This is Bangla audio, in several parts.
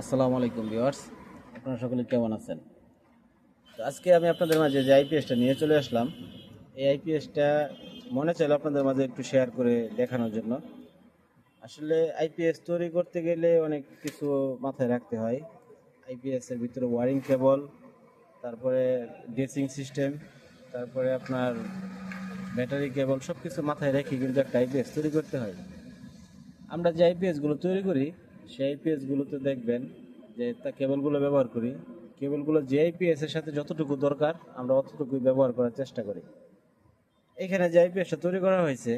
আসসালামু আলাইকুম ভিউয়ার্স, আপনারা সকলে কেমন আছেন? তো আজকে আমি আপনাদের মাঝে যে আইপিএসটা নিয়ে চলে আসলাম, এই আইপিএসটা মনে চাইলো আপনাদের মাঝে একটু শেয়ার করে দেখানোর জন্য। আসলে আইপিএস তৈরি করতে গেলে অনেক কিছু মাথায় রাখতে হয়। আইপিএসের ভিতরে ওয়ারিং কেবল তারপরে ড্রেসিং সিস্টেম তারপরে আপনার ব্যাটারি কেবল সব কিছু মাথায় রেখে কিন্তু একটা আইপিএস তৈরি করতে হয়। আমরা যে আইপিএসগুলো তৈরি করি সেই আইপিএসগুলোতে দেখবেন যে তা কেবলগুলো ব্যবহার করি। কেবলগুলো যে আইপিএস এর সাথে যতটুকু দরকার, আমরা অতটুকুই ব্যবহার করার চেষ্টা করি। এখানে যে আইপিএসটা তৈরি করা হয়েছে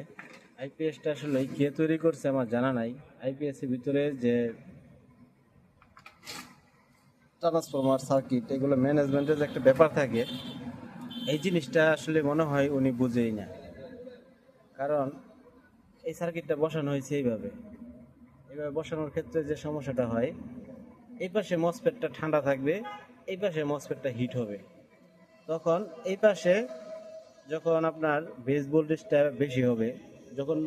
আইপিএসটা আসলে কে তৈরি করছে আমার জানা নাই। আইপিএস এর ভিতরে যে ট্রান্সফরমার সার্কিট এগুলো ম্যানেজমেন্টের যে একটা ব্যাপার থাকে, এই জিনিসটা আসলে মনে হয় উনি বুঝেই না। কারণ এই সার্কিটটা বসানো হয়েছে এইভাবে। এইভাবে বসানোর ক্ষেত্রে যে সমস্যাটা হয়, এই পাশে মসপেটটা ঠান্ডা থাকবে, এই পাশে মসপেটটা হিট হবে। তখন এই পাশে যখন আপনার বেস ভোল্টেজটা বেশি হবে, যখন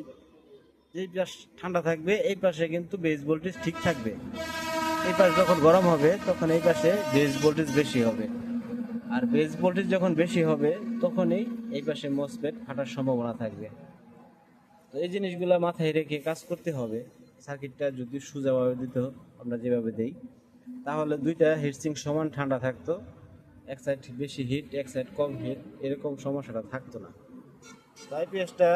যেই পাশ ঠান্ডা থাকবে, এই পাশে কিন্তু বেস ভোল্টেজ ঠিক থাকবে। এই পাশ যখন গরম হবে, তখন এই পাশে বেস ভোল্টেজ বেশি হবে। আর বেস ভোল্টেজ যখন বেশি হবে, তখনই এই পাশে মসপেট ফাটার সম্ভাবনা থাকবে। তো এই জিনিসগুলো মাথায় রেখে কাজ করতে হবে। সার্কিটটা যদি সোজাভাবে দিত, আমরা যেভাবে দেই, তাহলে দুইটা হিটসিং সমান ঠান্ডা থাকতো। এক সাইড বেশি হিট এক সাইড কম হিট এরকম সমস্যাটা থাকতো না। আইপিএসটা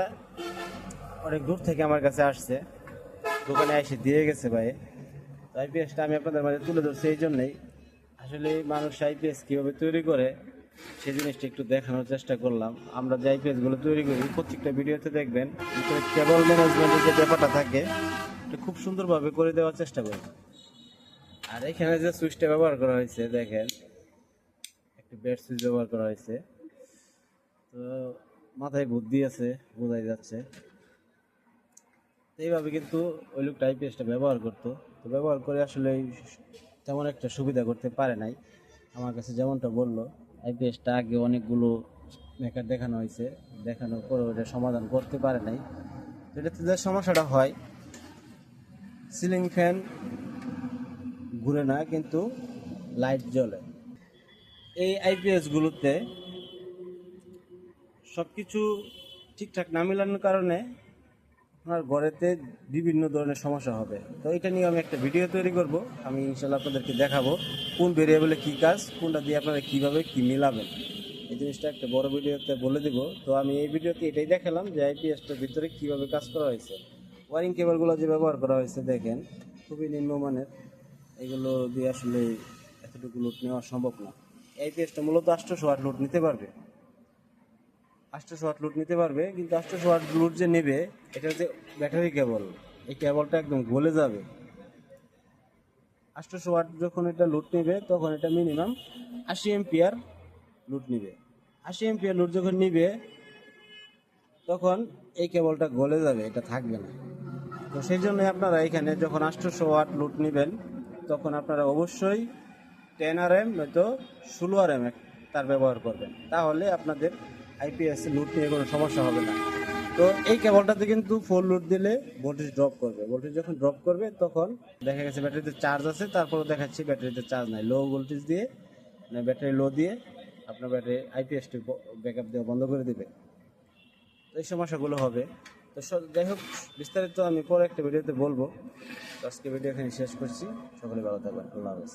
অনেক দূর থেকে আমার কাছে আসছে। দোকানে এসে দিয়ে গেছে ভাই। আইপিএসটা আমি আপনাদের মাঝে তুলে ধরছি এই জন্যেই। আসলে মানুষ আইপিএস কীভাবে তৈরি করে সেই জিনিসটা একটু দেখানোর চেষ্টা করলাম। আমরা যে আইপিএসগুলো তৈরি করি, প্রত্যেকটা ভিডিওতে দেখবেন কেবল ম্যানেজমেন্টের যে ব্যাপারটা থাকে খুব সুন্দরভাবে করে দেওয়ার চেষ্টা করি। আর এখানে যে সুইচটা ব্যবহার করা হয়েছে, দেখেন, একটি বেড সুইচ ব্যবহার করা হয়েছে। তো মাথায় বুদ্ধি আছে, বোঝাই যাচ্ছে। এইভাবে কিন্তু ওই লোকটা আইপিএসটা ব্যবহার করতো। তো ব্যবহার করে আসলে তেমন একটা সুবিধা করতে পারে নাই। আমার কাছে যেমনটা বলল, আইপিএসটা আগে অনেকগুলো মেকার দেখানো হয়েছে। দেখানোর পরে ওটা সমাধান করতে পারে নাই। এটাতে যে সমস্যাটা হয় সিলিং ফ্যান ঘুরে না, কিন্তু লাইট জ্বলে। এই আইপিএসগুলোতে সব কিছু ঠিকঠাক না মেলানোর কারণে আপনার ঘরেতে বিভিন্ন ধরনের সমস্যা হবে। তো এটা নিয়ে আমি একটা ভিডিও তৈরি করব। আমি ইনশাল্লাহ আপনাদেরকে দেখাবো কোন ভেরিয়েবলে কী কাজ, কোনটা দিয়ে আপনারা কীভাবে কী মিলাবেন। এই জিনিসটা একটা বড় ভিডিওতে বলে দিব। তো আমি এই ভিডিওতে এটাই দেখালাম যে আইপিএসটার ভিতরে কীভাবে কাজ করা হয়েছে। ওয়ারিং কেবলগুলো যে ব্যবহার করা হয়েছে, দেখেন, খুবই নিম্নমানের এগুলো দিয়ে আসলে এতটুকু লোড নেওয়া সম্ভব না। আইপিএসটা মূলত আটশোশো ওয়াট লোড নিতে পারবে। আটশোশো ওয়াট লোড নিতে পারবে, কিন্তু আটশোশো ওয়াট লোড যে নেবে এটা হচ্ছে ব্যাটারি কেবল এই কেবলটা একদম গলে যাবে। আটশোশো ওয়াট যখন এটা লোড নেবে, তখন এটা মিনিমাম আশি এমপিয়ার লোড নেবে। আশি এমপিয়ার লোড যখন নিবে, তখন এই কেবলটা গলে যাবে, এটা থাকবে না। তো সেই জন্য আপনারা এখানে যখন আটশোশো ওয়াট লুট নেবেন, তখন আপনারা অবশ্যই টেন আর এম নয়তো ষোলো আর এম তার ব্যবহার করবেন। তাহলে আপনাদের আইপিএস লুট নিয়ে কোনো সমস্যা হবে না। তো এই কেবলটাতে কিন্তু ফোর লুট দিলে ভোল্টেজ ড্রপ করবে। ভোল্টেজ যখন ড্রপ করবে, তখন দেখা গেছে ব্যাটারিতে চার্জ আছে তারপরে দেখাচ্ছি ব্যাটারিতে চার্জ নাই। লো ভোল্টেজ দিয়ে মানে ব্যাটারি লো দিয়ে আপনার ব্যাটারি আইপিএসটি ব্যাকআপ দেওয়া বন্ধ করে দেবে। তো এই সমস্যাগুলো হবে। তো যাই হোক, বিস্তারিত আমি পরে একটা ভিডিওতে বলব। আজকে ভিডিও এখানে শেষ করছি। সকলে ভালো থাকবেন। আল্লাহ হাফেজ।